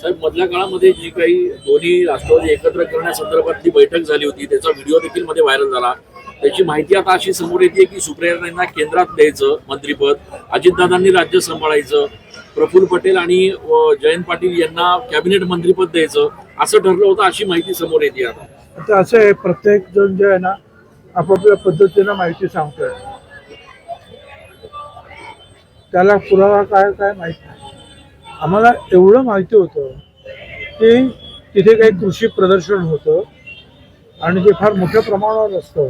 साहेब मधल्या काळामध्ये जी काही दोन्ही राष्ट्रवादी एकत्र करण्यासंदर्भातली बैठक झाली होती त्याचा व्हिडिओ देखील मध्ये व्हायरल झाला. त्याची माहिती आता अशी समोर येते की सुप्रियांना केंद्रात द्यायचं मंत्रीपद अजितदादांनी राज्य सांभाळायचं प्रफुल्ल पटेल आणि जयंत पाटील यांना कॅबिनेट मंत्रीपद द्यायचं असं ठरलं होतं अशी माहिती समोर येते आता. आता असं आहे प्रत्येक जण जे आहे ना आपापल्या पद्धतीनं माहिती सांगतोय. त्याला पुरावा काय काय माहिती आम्हाला एवढं माहिती होतं की तिथे काही कृषी प्रदर्शन होतं आणि ते फार मोठ्या प्रमाणावर असतं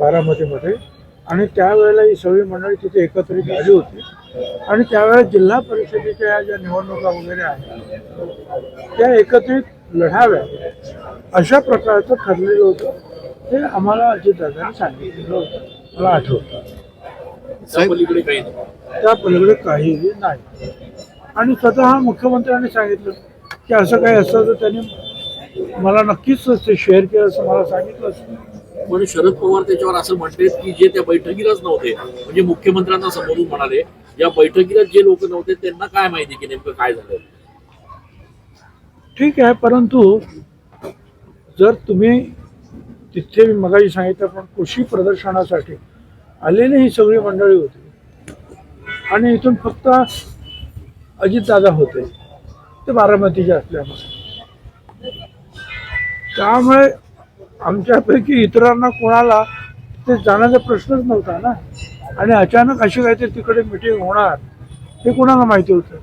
बारामतीमध्ये. आणि त्यावेळेला ही सगळी मंडळी तिथे एकत्रित आली होती. आणि त्यावेळेस जिल्हा परिषदेच्या ज्या निवडणुका वगैरे आहेत त्या एकत्रित लढाव्या अशा प्रकारचं ठरलेलं होतं. ते आम्हाला अजितदादांनी सांगितलेलं होतं. मला आठवतं. त्या पलीकडे काही नाही. आणि स्वतः मुख्यमंत्र्यांनी सांगितलं की असं काही असतं तर त्यांनी मला नक्कीच ते शेअर केलं असं मला सांगितलं असतं. पण शरद पवार त्याच्यावर असं म्हणतात की जे त्या बैठकीलाच नव्हते म्हणजे मुख्यमंत्र्यांना समोरून म्हणाले या बैठकीला जे लोक नव्हते त्यांना काय माहिती की नेमकं काय झालं? ठीक आहे परंतु जर तुम्ही तिथे मी मगाशी सांगितलं पण कृषी प्रदर्शनासाठी आलेली ही सगळी मंडळी होती आणि इथून फक्त अजितदादा होते. ते बारामतीचे असल्यामुळे. त्यामुळे आमच्यापैकी इतरांना कोणाला ते जाण्याचा प्रश्नच नव्हता ना. आणि अचानक अशी काहीतरी तिकडे मिटिंग होणार हे कोणाला माहिती होतं?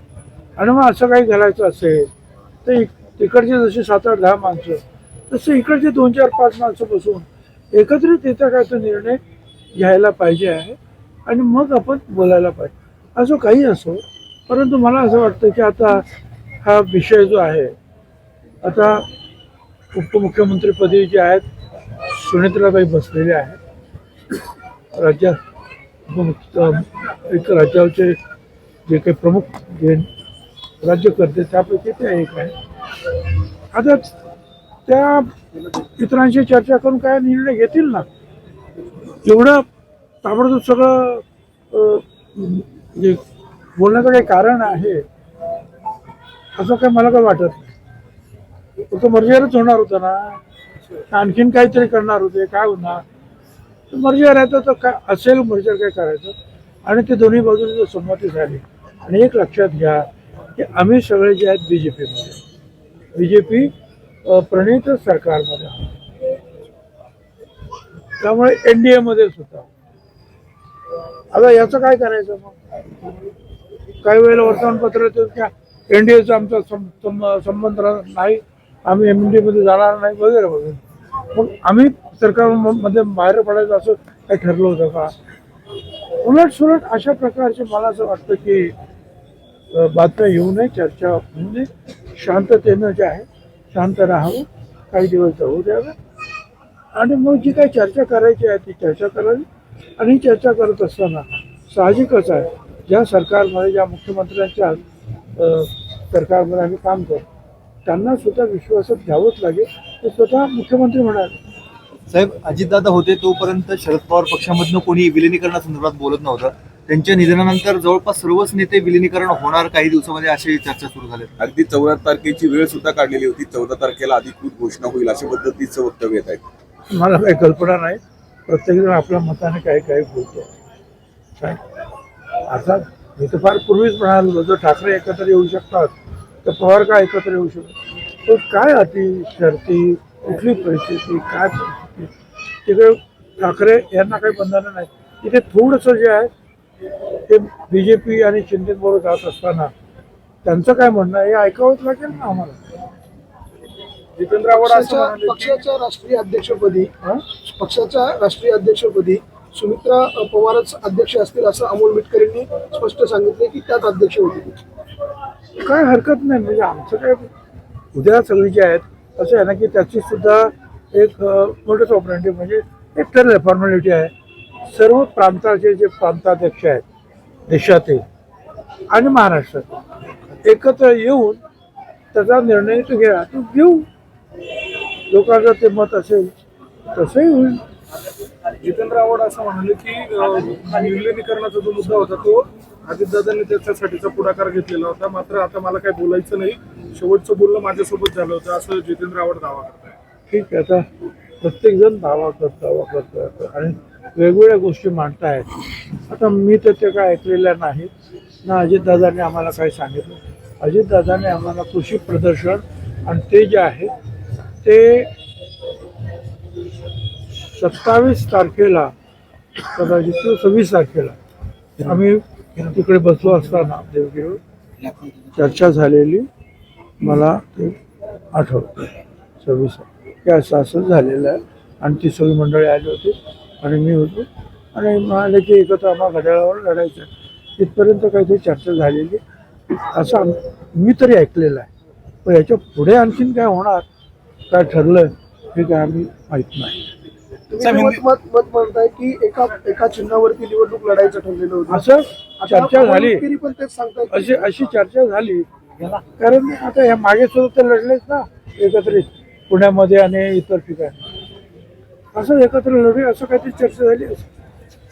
आणि मग असं काही घालायचं असेल तर इक- तिकडचे जसे सात आठ दहा माणसं तसे इकडचे दोन चार पाच माणसं बसून एकत्रित येत्या काय तो निर्णय घ्यायला पाहिजे आहे. आणि मग आपण बोलायला पाहिजे. असं काही असो परंतु मला असं वाटतं की आता हा विषय जो आहे आता उपमुख्यमंत्रीपदी जे आहेत सुनेत्राबाई बसलेले आहेत. राज्यात उपमुख्य एक राज्याचे जे काही प्रमुख जे राज्यकर्ते त्यापैकी ते एक आहे आता त्या इतरांशी चर्चा करून काय निर्णय घेतील ना? एवढं ताबडतोब सगळं जे बोलण्याचं काही कारण आहे? असं काय मला काय वाटत नाही. फक्त मर्जीवरच होणार होता ना. आणखीन काहीतरी करणार होते काय होणार? मर्जीवर आहे तर काय असेल मर्जीवर काय करायचं? आणि ते दोन्ही बाजूने जर संमती झाली. आणि एक लक्षात घ्या की आम्ही सगळे जे आहेत बी जे पीमध्ये बी जे पी प्रणित सरकारमध्ये त्यामुळे एन डी एमध्येच होता. आता याचं काय करायचं मग? काही वेळेला वर्तमानपत्र येतं एन डी एचा आमचा सं- सं- संबंध नाही. आम्ही एम डी मध्ये जाणार नाही वगैरे वगैरे. मग आम्ही सरकारमध्ये बाहेर पडायचं असं काही ठरलं होतं का? उलट सुलट अशा प्रकारचे मला असं वाटतं की बातम्या येऊ नये चर्चा होऊ नये शांततेनं जे आहे शांत राहावं काही दिवस जाऊ द्यावं. आणि मग जी काही चर्चा करायची आहे ती चर्चा करावी. आणि चर्चा करत असताना साहजिकच आहे ज्या सरकारमध्ये ज्या मुख्यमंत्र्यांच्या सरकारमध्ये आम्ही काम करतो त्यांना सुद्धा विश्वासात घ्यावंच लागेल. ते स्वतः मुख्यमंत्री म्हणाले. साहेब अजितदादा होते तोपर्यंत शरद पवार पक्षामधनं कोणी विलिनीकरणासंदर्भात बोलत नव्हतं. त्यांच्या निधनानंतर जवळपास सर्वच नेते विलिनीकरण होणार काही दिवसामध्ये अशी चर्चा सुरू झाली. अगदी चौदा तारखेची वेळ सुद्धा काढलेली होती. चौदा तारखेला अधिकृत घोषणा होईल अशा पद्धतीचं वक्तव्य येत आहे. मला काही कल्पना नाही. प्रत्येकजण आपल्या मताने काही काही बोलतो आता मी तर फार पूर्वीच म्हणालो जर ठाकरे एकत्र येऊ शकतात तर पवार का एकत्र येऊ शकतो तर काय अटी शर्ती कुठली परिस्थिती काय परिस्थिती? तिकडे ठाकरे यांना काही बंधनं नाही तिथे थोडंसं जे आहे ते बी जे पी आणि शिंदेबरोबर जात असताना त्यांचं काय म्हणणं हे ऐकावंच लागेल ना आम्हाला. जितेंद्र आव्हाड असं पक्षाच्या राष्ट्रीय अध्यक्षपदी? पक्षाच्या राष्ट्रीय अध्यक्षपदी सुमित्रा पवारच अध्यक्ष असतील असं अमोल मिटकरींनी स्पष्ट सांगितले की त्यात अध्यक्ष होते. काय हरकत नाही म्हणजे आमचं काय उद्या सगळी जे आहेत असं आहे ना की त्याची सुद्धा एक मोठंच ऑपरेटिव्ह म्हणजे एक ठरलं फॉर्मॅलिटी आहे. सर्व प्रांताचे जे प्रांताध्यक्ष आहेत देशातील आणि महाराष्ट्रात एकत्र येऊन त्याचा निर्णय तो घ्या तो घेऊ. लोकांचं ते मत असेल तसंही होईल. जितेंद्र आव्हाड असं म्हणाले की विलिनीकरणाचा जो मुद्दा होता तो अजितदादांनी त्याच्यासाठीचा पुढाकार घेतलेला होता. मात्र आता मला काही बोलायचं नाही. शेवटचं बोलणं माझ्यासोबत झालं होतं असं जितेंद्र आव्हाड दावा करताय ठीक आहे. आता प्रत्येकजण दावा करतो दावा करतो आणि वेगवेगळ्या गोष्टी मांडतायत. आता मी तर ते काय ऐकलेल्या नाहीत ना अजितदादांनी आम्हाला काही सांगितलं. अजितदादाने आम्हाला कृषी प्रदर्शन आणि ते जे आहे ते सत्तावीस तारखेला कदाचित किंवा सव्वीस तारखेला आम्ही तिकडे बसलो असताना. देवगिरीवर चर्चा झालेली मला ते आठवतं. सव्वीस हे असं असं झालेलं आहे. आणि ती सगळी मंडळी आली होती. आणि मी होतो. आणि म्हणाले की एकत्र आम्हाला घड्याळावर लढायचं आहे. काहीतरी चर्चा झालेली. असं मी तरी ऐकलेलं आहे. पण याच्यापुढे आणखीन काय होणार काय ठरलं हे काय आम्ही माहीत नाही. तुम्ही मत मत मत म्हणताय की एका एका चिन्हावरती निवडणूक लढायचं ठरलेलं होतं. असं आता चर्चा झाली. पण तेच अशी अशी चर्चा झाली. कारण आता या मागे सुद्धा तर लढलेच ना एकत्रित पुण्यामध्ये आणि इतर ठिकाणी. असं एकत्र लढे असं काहीतरी चर्चा झाली असेल.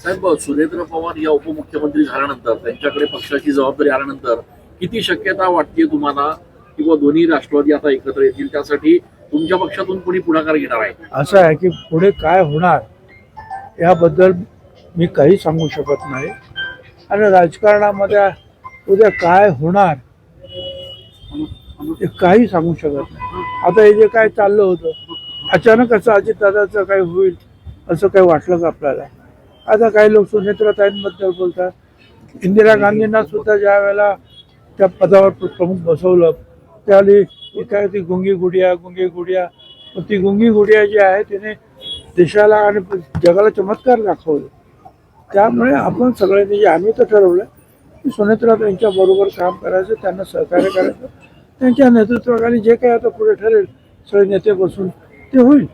साहेब सुरेंद्र पवार या उपमुख्यमंत्री झाल्यानंतर त्यांच्याकडे पक्षाची जबाबदारी आल्यानंतर किती शक्यता वाटते तुम्हाला? किंवा दोन्ही राष्ट्रवादी आता एकत्र येतील त्यासाठी तुमच्या पक्षातून कोणी पुढाकार घेणार आहे? असं आहे की पुढे काय होणार याबद्दल मी काही सांगू शकत नाही. आणि राजकारणामध्ये उद्या काय होणार ते काही सांगू शकत नाही. आता हे जे काय चाललं होतं अचानक असं अजितदादाचं काय होईल असं काही वाटलं का आपल्याला? आता काही लोक सुनेत्रताईंबद्दल बोलतात. इंदिरा गांधींना सुद्धा ज्या वेळेला त्या पदावर प्रमुख बसवलं त्यावेळी काय ती गुंगी गुडिया गुंगी गुडिया. ती गुंगी गुडिया जी आहे तिने देशाला आणि जगाला चमत्कार दाखवले. त्यामुळे आपण सगळ्यांनी जे आम्ही तर ठरवलं की सुनेत्रा त्यांच्या बरोबर काम करायचं त्यांना सहकार्य करायचं. त्यांच्या नेतृत्वाखाली जे काही आता पुढे ठरेल सगळे नेते बसून ते होईल.